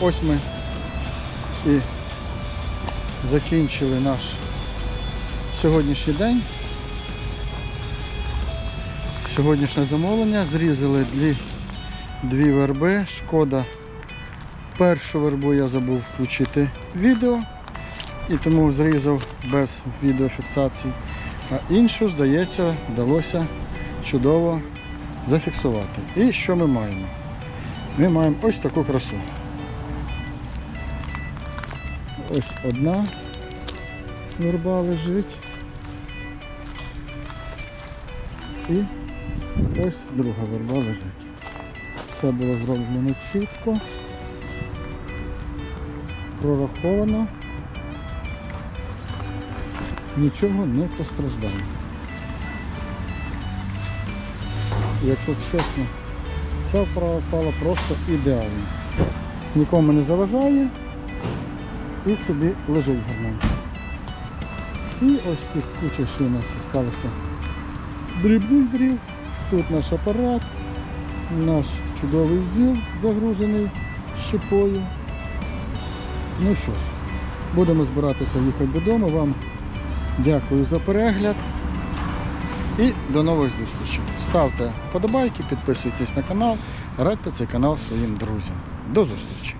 ось ми і закінчили наш сьогоднішній день. Сьогоднішнє замовлення. Зрізали дві, дві верби. Шкода. Першу вербу я забув включити відео і тому зрізав без відеофіксації. А іншу, здається, вдалося чудово зафіксувати. І що ми маємо? Ми маємо ось таку красу. Ось одна верба лежить. І ось друга верба лежить. Все було зроблено чітко, прораховано, нічого не постраждало. Якщо чесно, вправа впала просто ідеально. Нікому не заважає і собі лежить гарненько. І ось тут куча ще у нас залишилося дрібних дрів. Тут наш апарат, наш чудовий зіл загружений щепою. Ну що ж, будемо збиратися їхати додому. Вам дякую за перегляд. І до нових зустрічей. Ставте вподобайки, підписуйтесь на канал, радьте цей канал своїм друзям. До зустрічі!